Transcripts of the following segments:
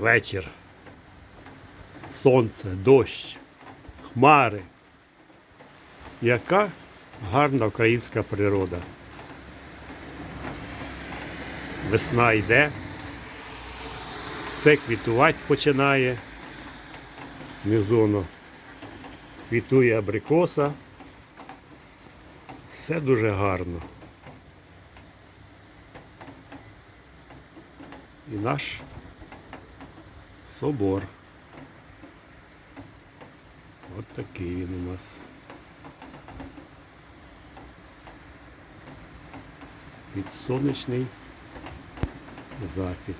вечір. Сонце, дощ, хмари. Яка гарна українська природа. Весна йде, все квітувати починає. Мізоно квітує абрикоса. Все дуже гарно. І наш собор. От такий він у нас. Під сонячний захід.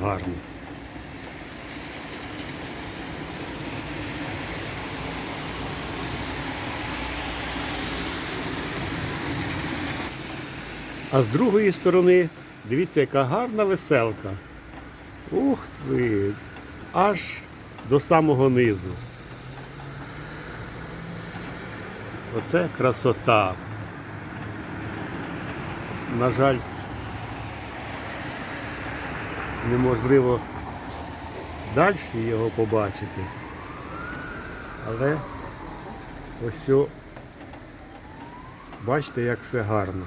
Гарно. А з другої сторони, дивіться, яка гарна веселка. Ух ви! Аж до самого низу. Оце красота. На жаль, неможливо далі його побачити. Але ось, бачите, як все гарно.